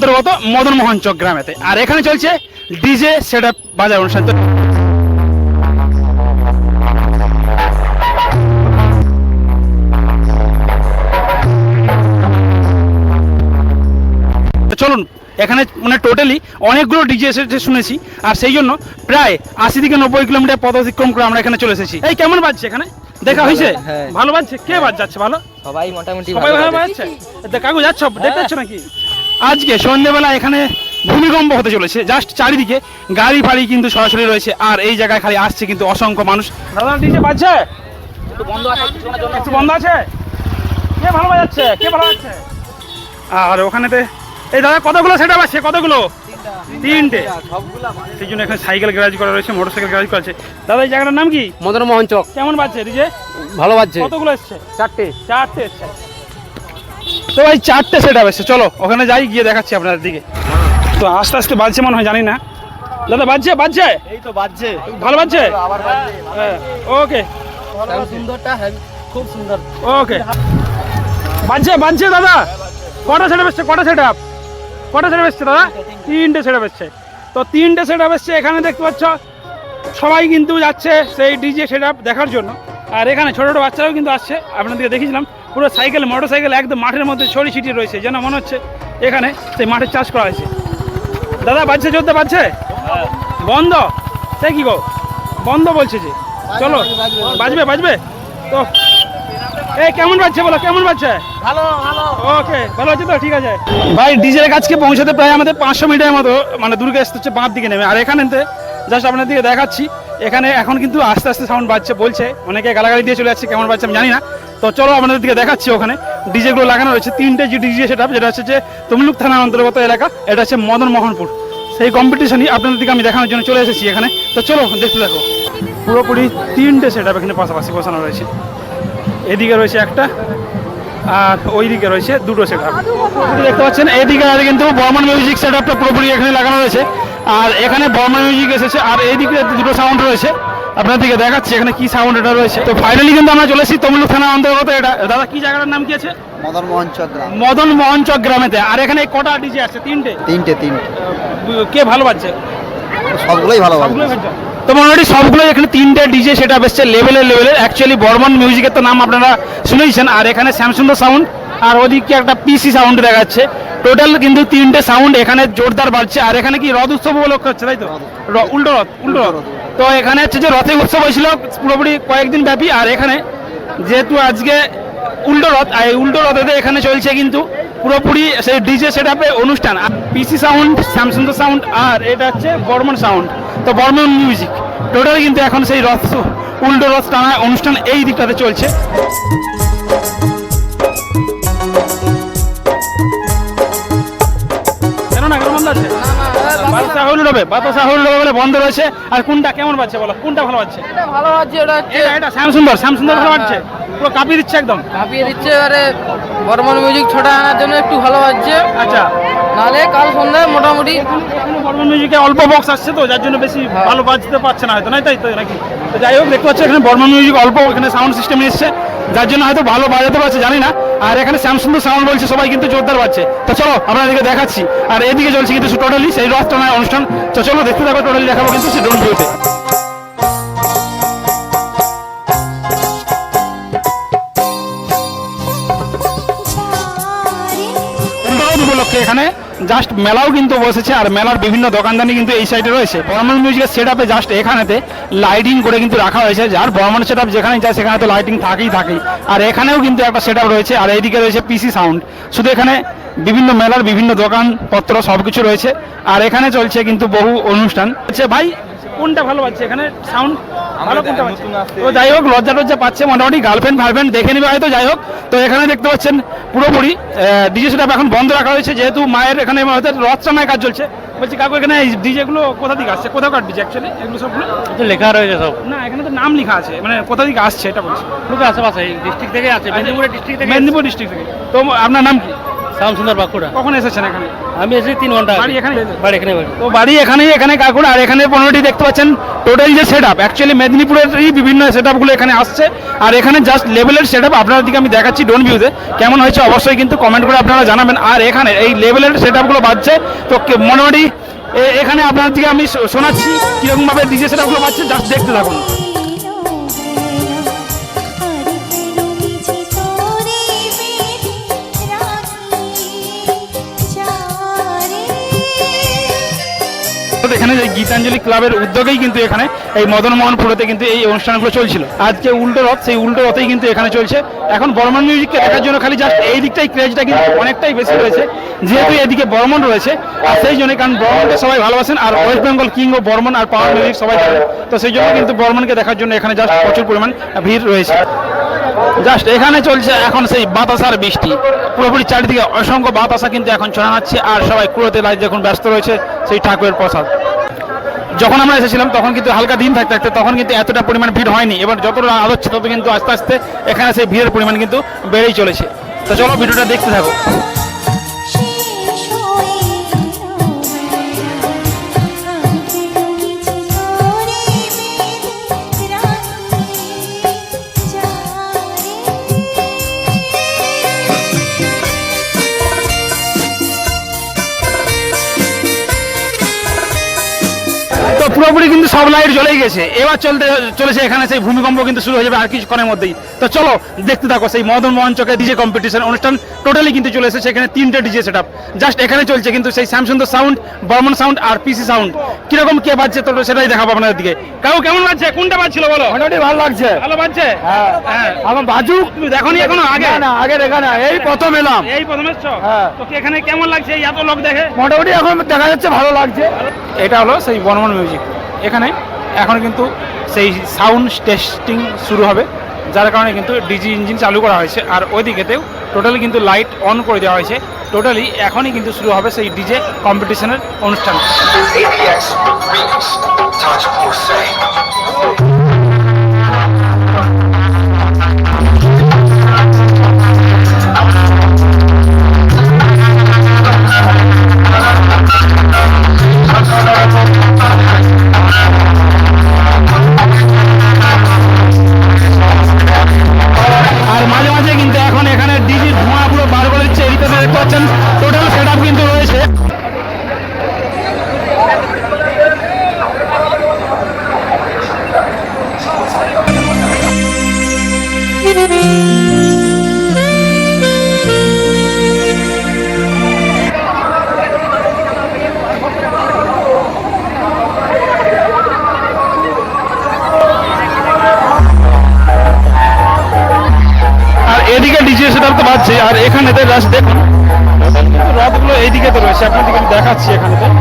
অন্তর্গত মদন মোহন চক গ্রামেতে। আর এখানে চলছে ডিজে সেট আপ বাজার অনুষ্ঠান। চলুন এখানে মানে টোটালি অনেকগুলো ডিজে এসেছে শুনেছি আর সেই জন্য প্রায় আশি থেকে নব্বই কিলোমিটার পথ অতিক্রম করে আমরা এখানে চলে এসেছি। এই কেমন বাজছে এখানে? দেখা হয়েছে? হ্যাঁ। ভালো বাজছে? কে বাজ যাচ্ছে ভালো? সবাই মোটামুটি সবাই ভালো বাজছে। কাকু যাচ্ছ? দেখতে যাচ্ছ নাকি? আজকে সন্ধ্যেবেলা এখানে ভূমিকম্প হতে চলেছে। জাস্ট চারিদিকে গাড়ি ফাড়ি কিন্তু সরাসরি রয়েছে। আর এই জায়গায় খালি আসছে কিন্তু অসংখ্য মানুষ। দাদা ডিজে বাজছে? বন্ধ আছে একটু বন্ধ আছে? কে ভালো বাজাচ্ছে? কে ভালো বাজাচ্ছে? আর ওখানেতে এই দাদা কতগুলো সেট আছে? কতগুলো? তিনটে। সেই জন্য এখানে সাইকেল গ্যারাজ করা রয়েছে মোটর সাইকেল গ্যারাজ করা আছে। দাদা এই জায়গাটার নাম কি? মদন মোহন চক। কেমন বাজছে ডিজে ভালো বাজছে। কতগুলো এসছে? চারটে। চারটে এসছে। তো ভাই চারটে সেট এসছে চলো ওখানে যাই গিয়ে দেখাচ্ছি আপনাদের দিকে। তো আস্তে আস্তে বাজছে মনে হয় জানি না। দাদা বাজছে বাজছে? এই তো বাজছে। ভালো বাজছে? আবার বাজছে হ্যাঁ ওকে। সুন্দরটা খুব সুন্দর। ওকে। বাজছে বাজছে দাদা। কটা সেট এসছে কটা সেট আপ কটা সেট এসছে দাদা? তিনটে সেট এসছে। তো তিনটে সেট এসছে এখানে দেখতে পাচ্ছ সবাই কিন্তু যাচ্ছে সেই ডিজে সেট দেখার জন্য। আর এখানে ছোটো ছোটো বাচ্চারাও কিন্তু আসছে আপনাদেরকে দেখিয়েছিলাম। পুরো সাইকেল মোটর সাইকেল একদম মাঠের মধ্যে ছড়ি ছিটিয়ে রয়েছে। যেন মনে হচ্ছে এখানে সেই মাঠের চাষ করা হয়েছে। দাদা বাজছে চলতে পারছে বন্ধ? সে কি গো? বন্ধ বলছে যে। চলো বাজবে বাজবে। তো এই কেমন বাজছে বলো কেমন বাজছে? ভালো ভালো। ওকে ভালো আছে তো? ঠিক আছে। ভাই ডিজের কাছকে পৌঁছাতে প্রায় আমাদের পাঁচশো মিটারের মতো মানে দুর্গা আসতে হচ্ছে বাঁধ দিকে নেমে। আর এখানে জাস্ট আপনার দিকে দেখাচ্ছি এখানে এখন কিন্তু আস্তে আস্তে সাউন্ড বাজছে বলছে। অনেকে গালাগালি দিয়ে চলে যাচ্ছে কেমন বাজছে আমি জানি না। তো চলো আপনাদের দিকে দেখাচ্ছি ওখানে। ডিজেগুলো লাগানো রয়েছে। তিনটে যে ডিজে সেটা যেটা হচ্ছে যে তমলুক থানার অন্তর্গত এলাকা, এটা হচ্ছে মদন মোহনপুর। সেই কম্পিটিশনই আপনাদের দিকে আমি দেখানোর জন্য চলে এসেছি এখানে। তো চলো, দেখতে দেখো পুরোপুরি তিনটে সেট এখানে পাশাপাশি বসানো রয়েছে। এদিকে রয়েছে একটা, আর ওইদিকে রয়েছে দুটো সেট দেখতে পাচ্ছেন? এইদিকে আর কিন্তু বর্মান মিউজিক সেট পুরোপুরি এখানে লাগানো রয়েছে। আর এখানে বর্মান মিউজিক এসেছে। আর এইদিকে দুটো সাউন্ড রয়েছে। আপনার দিকে দেখাচ্ছি এখানে কি সাউন্ড এটা রয়েছে। তো ফাইনালি কিন্তু আমরা চলে এসেছি তমলুক থানার অন্তর্গত এটা। দাদা কি জায়গাটার নাম কি আছে? মদন মোহন চক গ্রাম। মদন মোহন চক গ্রামেতে। আর এখানে কটা ডিজে আছে? তিনটে? তিনটে তিনটে। কে ভালো পাচ্ছে সবগুলোই ভালো সবগুলোই বাজছে। তো মোটামুটি সবগুলো এখানে তিনটে ডিজে সেটা বেসছে লেভেলের লেভেলের অ্যাকচুয়ালি বর্মন মিউজিকের তো নাম আপনারা শুনেইছেন। আর এখানে স্যামসুন্দর সাউন্ড আর ওদিকে একটা পিসি সাউন্ড দেখাচ্ছে। টোটাল কিন্তু তিনটে সাউন্ড এখানে জোরদার বাড়ছে। আর এখানে কি রথ উৎসব উপলক্ষ হচ্ছে তাই তো? উল্টো রথ। উল্টো রথ। তো এখানে হচ্ছে যে রথের উৎসব হয়েছিল পুরোপুরি কয়েকদিন ব্যাপী, আর এখানে যেহেতু আজকে উল্টো রথ এই উল্টো রথেতে এখানে চলছে কিন্তু পুরোপুরি সেই ডিজে সেটআপে অনুষ্ঠান। পিসি সাউন্ড স্যামসুন্দর সাউন্ড, আর এটা হচ্ছে বর্মন সাউন্ড। তো বর্মন মিউজিক। টোটাল কিন্তু এখন সেই রথ, উল্টো রথ টানা অনুষ্ঠান এই দিকটাতে চলছে। হইল রবে বাতাসা হইল রবে বলে বন্ধ রয়েছে। আর কোনটা কেমন পাচ্ছে বলো? কোনটা ভালো পাচ্ছে এটা ভালো বাজছে ওটা এটা এটা শ্যামসুন্দর শ্যামসুন্দর ভালো পাচ্ছে পুরো কাঁপিয়ে দিচ্ছে একদম। কাঁপিয়ে দিচ্ছে এবারে বর্মন মিউজিক ছোটা আনার জন্য একটু ভালো বাজছে। আচ্ছা। নাহলে কাল সন্ধ্যায় মোটামুটি বর্মন মিউজিকে অল্প বক্স আসছে তো যার জন্য বেশি হ্যাঁ। ভালো বাজতে পারছে না হয়তো নাই তাই তো নাকি? তো যাই হোক দেখতে পাচ্ছ এখানে বর্মন মিউজিক অল্প এখানে সাউন্ড সিস্টেম এসছে যার জন্য হয়তো ভালো বাজাতে পারছে জানি না। আর এখানে স্যামসুন্দর সাউন্ড বলছে সবাই কিন্তু জোরদার পাচ্ছে তো চলো আমরা এদিকে দেখাচ্ছি। আর এদিকে চলছে কিন্তু টোটালি সেই রথটা নয় অনুষ্ঠান। তো চলো দেখতে থাকো টোটালি দেখাবো কিন্তু সে ড্রোন ভিউতে। উপলক্ষে এখানে জাস্ট মেলাও কিন্তু বসেছে আর মেলার বিভিন্ন দোকানদানি কিন্তু এই সাইডে রয়েছে। বর্মন মিউজিকের সেট আপে জাস্ট এখানেতে লাইটিং করে কিন্তু রাখা হয়েছে। যার বর্মন সেট আপ যেখানে যায় সেখানে তো লাইটিং থাকেই থাকেই। আর এখানেও কিন্তু একটা সেট রয়েছে আর এইদিকে রয়েছে পিসি সাউন্ড শুধু এখানে বিভিন্ন মেলার বিভিন্ন দোকানপত্র সব কিছু রয়েছে। আর এখানে চলছে কিন্তু বহু অনুষ্ঠান। হচ্ছে ভাই কোনটা ভালো পাচ্ছে এখানে সাউন্ড ভালো কোনটা পাচ্ছে তো যাই হোক লজ্জা টজ্জা পাচ্ছে মোটামুটি গার্লফ্রেন্ড ফার্লফ্রেন্ড দেখে নেবে হয়তো যাই হোক। তো এখানে দেখতে পাচ্ছেন পুরোপুরি ডিজে সেটা এখন বন্ধ রাখা হয়েছে যেহেতু মায়ের এখানে হয়তো রথ টানায় কাজ চলছে। বলছি কাকু এখানে ডিজে গুলো কোথা থেকে আসছে? কোথাকার ডিজে অ্যাকচুয়ালি এগুলো সবগুলো? লেখা রয়েছে সব। না এখানে তো নাম লেখা আছে মানে কোথা থেকে আসছে এটা বলছি। আশেপাশে ডিস্ট্রিক্ট থেকে আছে মেদিনীপুরের ডিস্ট্রিক্ট থেকে মেদিনীপুর ডিস্ট্রিক্ট থেকে। তো আপনার নাম কি? শ্যামসুন্দর বাঁকুড়া। কখন এসেছেন এখানে? আমি এসেছি তিন ঘণ্টা বাড়ি এখানে বাড়ি এখানে বাড়ি। তো বাড়ি এখানেই এখানে কাকুর আর এখানে পনেরোটি দেখতে পাচ্ছেন টোটাল যে সেট আপ অ্যাকচুয়ালি মেদিনীপুরেরই বিভিন্ন সেট আপগুলো এখানে আসছে। আর এখানে জাস্ট লেভেলের সেট আপ আপনার দিকে আমি দেখাচ্ছি ডোন ভিউতে কেমন হয়েছে অবশ্যই কিন্তু কমেন্ট করে আপনারা জানাবেন। আর এখানে এই লেভেলের সেট আপগুলো বাজছে। তো মোটামুটি এখানে আপনার দিকে আমি শোনাচ্ছি কীরকমভাবে ডিজে সেট আপগুলো বাজছে জাস্ট দেখতে থাকুন। এখানে যে গীতাঞ্জলি ক্লাবের উদ্যোগেই কিন্তু এখানে এই মদন মোহন পুরোতে কিন্তু এই অনুষ্ঠানগুলো চলছিল। আজকে উল্টো রথ, সেই উল্টো রথেই কিন্তু এখানে চলছে। এখন বর্মন মিউজিককে দেখার জন্য খালি জাস্ট এই দিকটাই ক্রেজটা কিন্তু অনেকটাই বেশি রয়েছে। যেহেতু এদিকে বর্মন রয়েছে, আর সেই জন্য কারণ বর্মনকে সবাই ভালোবাসেন, আর ওয়েস্ট বেঙ্গল কিং ও বর্মন আর পাওয়ার মিউজিক সবাই জানেন। তো সেই জন্য কিন্তু বর্মনকে দেখার জন্য এখানে জাস্ট প্রচুর পরিমাণ ভিড় রয়েছে। জাস্ট এখানে চলছে এখন সেই বাতাসার বৃষ্টি। পুরোপুরি চারিদিকে অসংখ্য বাতাসা কিন্তু এখন ছড়াচ্ছে আর সবাই কুড়োতে লাইট যখন ব্যস্ত রয়েছে সেই ঠাকুরের প্রসাদ। যখন আমরা এসেছিলাম, তখন কিন্তু হালকা দিন থাকতে থাকতে তখন কিন্তু এতটা পরিমাণ ভিড় হয়নি এবার যতটা আলো হচ্ছে তত কিন্তু আস্তে আস্তে এখানে সেই ভিড়ের পরিমাণ কিন্তু বেড়েই চলেছে। তো চলো, ভিডিওটা দেখতে থাকো। পুরোপুরি কিন্তু সব লাইট জ্বলেই গেছে। এবার চলতে, চলেছে এখানে সেই ভূমিকম্প কিন্তু শুরু হয়ে যাবে আর কিছুক্ষণের মধ্যেই। তো চলো, দেখতে থাকো সেই মদন মোহন চকে ডিজে কম্পিটিশন অনুষ্ঠান টোটালি কিন্তু চলে এসেছে এখানে তিনটে ডিজে সেট জাস্ট এখানে চলছে কিন্তু সেই স্যামসুন্দর সাউন্ড বর্মন সাউন্ড আর পিসি সাউন্ড কীরকম কে বাজছে তো সেটাই দেখাবো আপনাদের দিকে। কাউ কেমন বাজছে কোনটা বাজছিল বলো? মোটামুটি ভালো লাগছে। ভালো বাজছে? হ্যাঁ। হ্যাঁ। আমার বাজুক। তুমি দেখো নি এখনও আগে? না, আগে দেখা না এই প্রথম এলাম। এই প্রথম এসছো? হ্যাঁ। তো এখানে কেমন লাগছে? এই এত লোক দেখে? মোটামুটি এখন দেখা যাচ্ছে ভালো লাগছে। এটা হলো সেই বর্মন মিউজিক এখানে এখন কিন্তু সেই সাউন্ড টেস্টিং শুরু হবে। যার কারণে কিন্তু ডিজি ইঞ্জিন চালু করা হয়েছে। আর ওইদিকেতেও টোটালি কিন্তু লাইট অন করে দেওয়া হয়েছে। টোটালি এখনই কিন্তু শুরু হবে সেই ডিজে কম্পিটিশনের অনুষ্ঠান। দেখাচ্ছি এখানেতে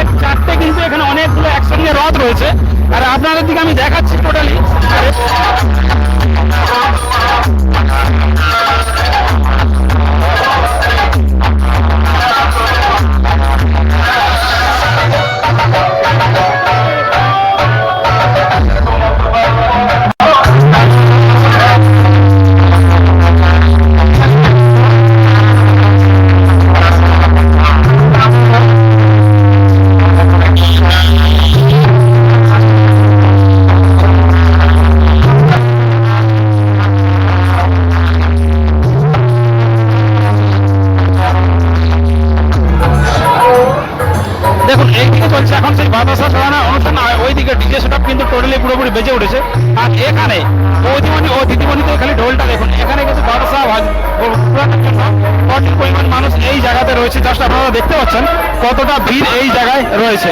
তিন চারটে কিন্তু এখানে অনেকগুলো একসঙ্গে রথ রয়েছে। আর আপনাদের দিকে আমি দেখাচ্ছি টোটালি দেখুন একদিকে চলছে, এখন সেই বাতাসা ছড়ানো অনুষ্ঠান ওই ওইদিকে ডিজে সেটা কিন্তু টোটালি পুরোপুরি বেজে উঠেছে। আর এখানে বৌদিমণি ও দিদিমণিতে খালি ঢোলটা দেখুন, এখানে কিন্তু বাতাসা প্রচুর পরিমাণ মানুষ এই জায়গাতে রয়েছে, জাস্ট আপনারা দেখতে পাচ্ছেন কতটা ভিড় এই জায়গায় রয়েছে।